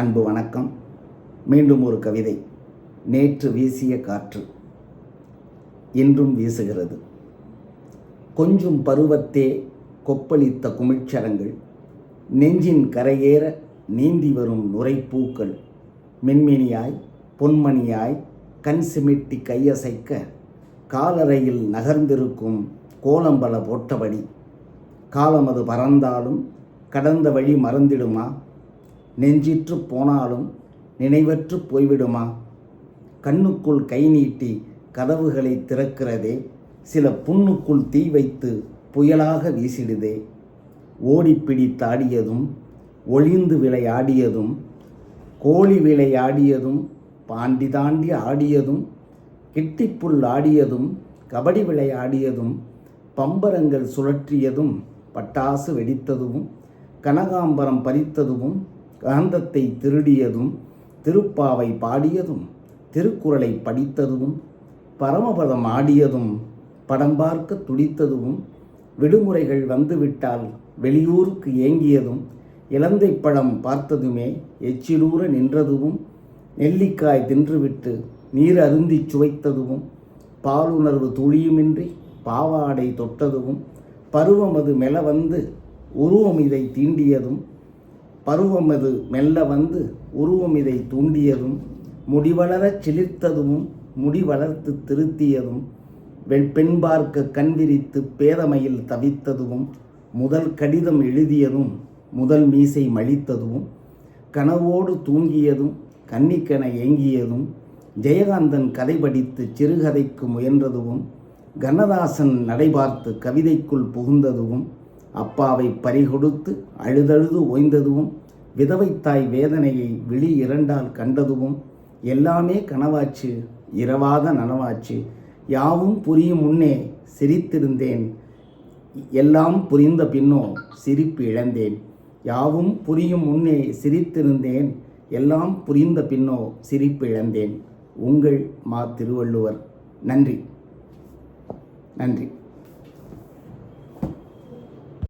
அன்பு வணக்கம். மீண்டும் ஒரு கவிதை. நேற்று வீசிய காற்று. இன்றும் வீசுகிறது. கொஞ்சம் பருவத்தே கொப்பளித்த குமிழ்ச்சரங்கள். நெஞ்சின் கரையேற நீந்தி வரும் நுரைப்பூக்கள். மின்மினியாய் பொன்மணியாய் கண் சிமிட்டி கையசைக்க காலறையில் நகர்ந்திருக்கும் கோலம்பல போட்டபடி. காலம் அது பறந்தாலும் கடந்த வழி மறந்திடுமா? நெஞ்சிற்று போனாலும் நினைவற்று போய்விடுமா? கண்ணுக்குள் கை நீட்டி கதவுகளை திறக்கிறதே சில புண்ணுக்குள் தீ வைத்து புயலாக வீசிடுதே. ஓடிப்பிடித்தாடியதும் ஒளிந்து விளையாடியதும் கோழி விளையாடியதும் பாண்டி தாண்டி ஆடியதும் கிட்டிப்புல் ஆடியதும் கபடி விளையாடியதும் பம்பரங்கள் சுழற்றியதும் பட்டாசு வெடித்ததும் கனகாம்பரம் பறித்ததும் காந்தத்தை திருடியதும் திருப்பாவை பாடியதும் திருக்குறளை படித்ததும் பரமபதம் ஆடியதும் படம் பார்க்க துடித்ததும் விடுமுறைகள் வந்துவிட்டால் வெளியூருக்கு ஏங்கியதும் இலந்தை படம் பார்த்ததுமே எச்சிலூற நின்றதும் நெல்லிக்காய் தின்றுவிட்டு நீர் அருந்திச் சுவைத்ததும் பாலுணர்வு துளியுமின்றி பாவாடை தொட்டதும் அது மெல வந்து உருவம் இதை தீண்டியதும் பருவம் அது மெல்ல வந்து உருவம் இதை தூண்டியதும் முடிவளரச் சிலிர்த்ததும் முடி வளர்த்து திருத்தியதும் வெண் பெண் பார்க்க கண் விரித்து பேதமையில் தவித்ததும் முதல் கடிதம் எழுதியதும் முதல் மீசை மழித்ததும் கனவோடு தூங்கியதும் கன்னிக்கென ஏங்கியதும் ஜெயகாந்தன் கதை படித்து சிறுகதைக்கு முயன்றதும் கண்ணதாசன் நடைபார்த்து கவிதைக்குள் புகுந்ததும் அப்பாவை பறிகொடுத்து அழுதழுது ஓய்ந்ததும் விதவைத்தாய் வேதனையை விழி இரண்டால் கண்டதும் எல்லாமே கனவாச்சு இரவாத நனவாச்சு. யாவும் புரியும் முன்னே சிரித்திருந்தேன். எல்லாம் புரிந்த பின்னோ சிரிப்பு இழந்தேன். யாவும் புரியும் முன்னே சிரித்திருந்தேன். எல்லாம் புரிந்த பின்னோ சிரிப்பு இழந்தேன். உங்கள் மா திருவள்ளுவர். நன்றி. நன்றி.